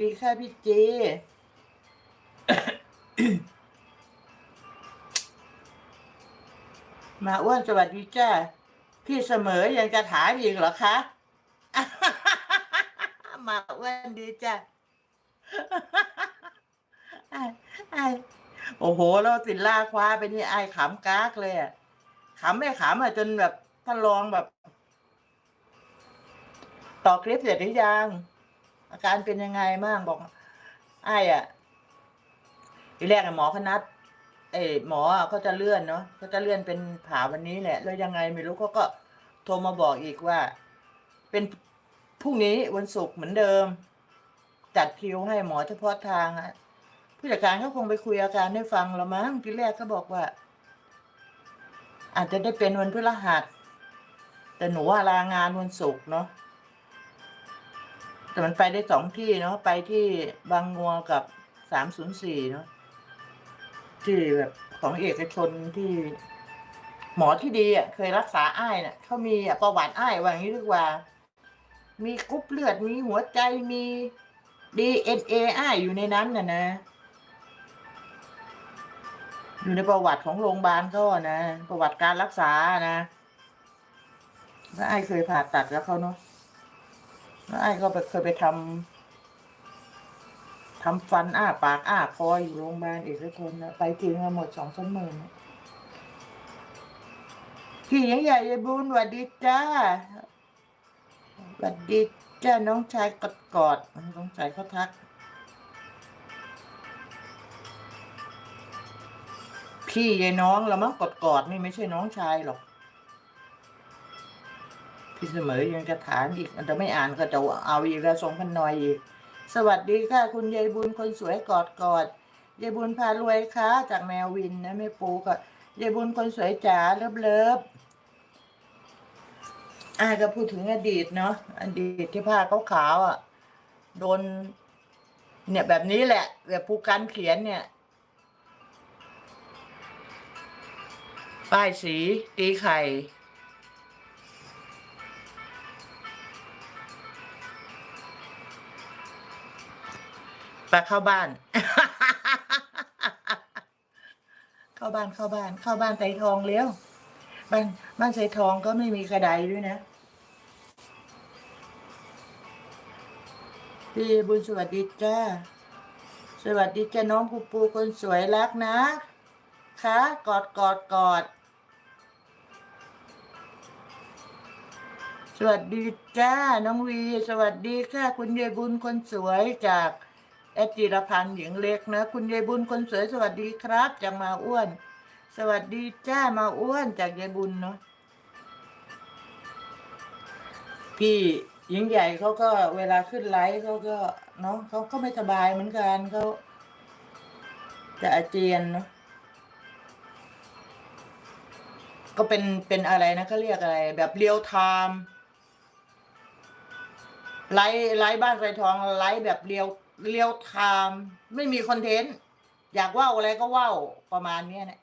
ดีค่ะพี่เจ มาอ้วนสวัสดีจ้า พี่เสมอยังจะถามอีกเหรอคะ มาอ้วนดีจ้าไอ้ไอ้โอ้โหแล้วสินล่าคว้าไปนี่ไอ้ขำกากเลยอะขำไม่ขำอะจนแบบท่านรองแบบ ต่อคลิปเสร็จหรือยัง อาการเป็นยังไงบ้างบอกไอ้อะทีแรกอะหมอคนัดเอยหมอเขาจะเลื่อนเนาะเขาจะเลื่อนเป็นผ่าวันนี้แหละ แล้วยังไงไม่รู้เขาก็โทรมาบอกอีกว่า เป็นพรุ่งนี้วันศุกร์เหมือนเดิม จัดคิวให้หมอเฉพาะทางอะผู้จัดการเขาคงไปคุยอาการให้ฟังแล้วมั้งทีแรกเขาบอกว่า อาจจะได้เป็นวันพฤหัสแต่หนูว่าลางานวันศุกร์เนาะ แต่มันไปได้สองที่เนาะไปที่บางงัวกับสามศูนย์สี่เนาะที่แบบของเอกชนที่หมอที่ดีอะ เคยรักษาอ้ายน่ะเขามีอะประวัติอ้ายว่าอย่างนี้ดีกว่า มีกรุ๊ปเลือดมีหัวใจมีดีเอ็นเออ้ายอยู่ในนั้นน่ะนะ อยู่ในประวัติของโรงพยาบาลเขาอะนะ ประวัติการรักษานะแล้วอ้ายเคยผ่าตัดแล้วเขาเนาะ ไอ้ก็ไปเคยไปทำทำฟันอ้าปากอ้าคออยู่โรงพยาบาลเอกชนนะไปจริงหมดสองสามหมื่นพี่ยังใหญ่ยายบุญหวัดดีจ้าหวัดดีจ้าน้องชายกอดกอดๆน้องชายเขาทัก พี่ยายน้องแล้วมั้งกอดกอดๆนี่ไม่ใช่น้องชายหรอก พี่เสมอยังจะถามอีกมันจะไม่อ่านก็จะเอาอีกแล้วส่งพันหน่อยอีก สวัสดีค่ะคุณยายบุญคนสวยกอดกอดยายบุญพารวยค่ะจากแมววินนะแม่ปูก็ยายบุญคนสวยจ๋าเลิฟเลิฟอาก็พูดถึงอดีตเนาะอดีตที่ผ้าขาวๆอะ โดน เนี่ยแบบนี้แหละแบบภูกันเขียนเนี่ย ป้ายสีตีไข่ ไปเข้าบ้าน เข้าบ้านเข้าบ้าน เข้าบ้านไตรทองเร็วบ้านบ้านไตรทองก็ไม่มีกระไดด้วยนะพี่บุญสวัสดีจ้า สวัสดีจ้าน้องปูปูคนสวยรักนะคะกอดกอดกอด สวัสดีจ้า น้องวี สวัสดีค่ะ คุณยายบุญคนสวยจาก แอดจิรพันธ์หญิงเล็กนะ คุณยายบุญคนสวยสวัสดีครับ จากมาอ้วน สวัสดีจ้ามาอ้วนจากยายบุญเนาะพี่หญิงใหญ่เขาก็เวลาขึ้นไลฟ์เขาก็เนาะเขาก็ไม่สบายเหมือนกันเขาจะอาเจียนเนาะก็เป็นเป็นอะไรนะเขาเรียกอะไร แบบเรียวไทม์ไลฟ์ไลฟ์บ้านไฟทองไลฟ์แบบเรียว เรียวไทม์ไม่มีคอนเทนต์อยากว่าวอะไรก็ว่าวประมาณเนี้ยนะ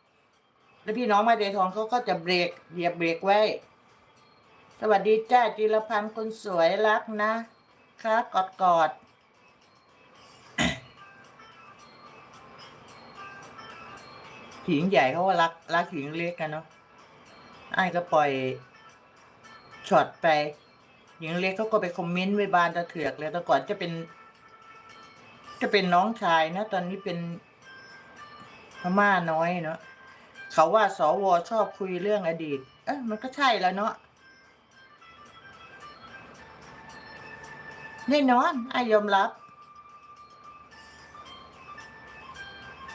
แล้วพี่น้องมาเดทองเขาก็จะเบรกเหยียบเบรกไว้ สวัสดีจ้าจิรพันธ์คนสวยรักนะคะกอดกอดหญิงใหญ่เขาว่ารักรักหญิงเล็กกันเนาะไอ้ก็ปล่อยช็อตไปหญิงเล็กเขาก็ไปคอมเมนต์ไว้บานตะเถือกเลยแต่ก่อนจะเป็น จะเป็นน้องชายนะ ตอนนี้เป็นพม่าน้อยเนาะเขาว่าสวชอบคุยเรื่องอดีต เอ๊ะมันก็ใช่แล้วเนาะแน่นอนไอยอมรับ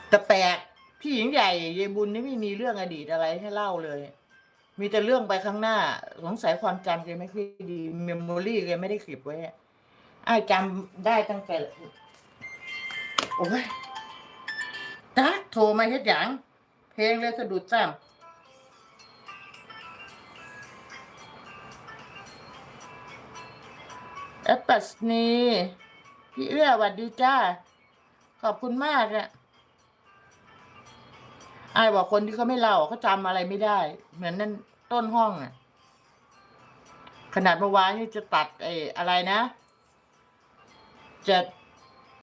แต่แปลกพี่หญิงใหญ่ยายบุญนี่ไม่มีเรื่องอดีตอะไรให้เล่าเลย มีแต่เรื่องไปข้างหน้า สงสัยความจำแกไม่ค่อยดีเมมโมรี่แกไม่ได้เก็บไว้อะอ้ายจำได้ตั้งแต่ โอ้ยตักโทรมาเฮ็ดหยังเพลงเลยสะดุดซ้ำแอปปัสนีพี่เอื้อหวัดดีจ้า ขอบคุณมากอะไอ้บอกคนที่เขาไม่เล่าเขาจำอะไรไม่ได้ เหมือนนั่นต้นห้องอะขนาดเมื่อวานนี่จะตัดไอ้อะไรนะ จะ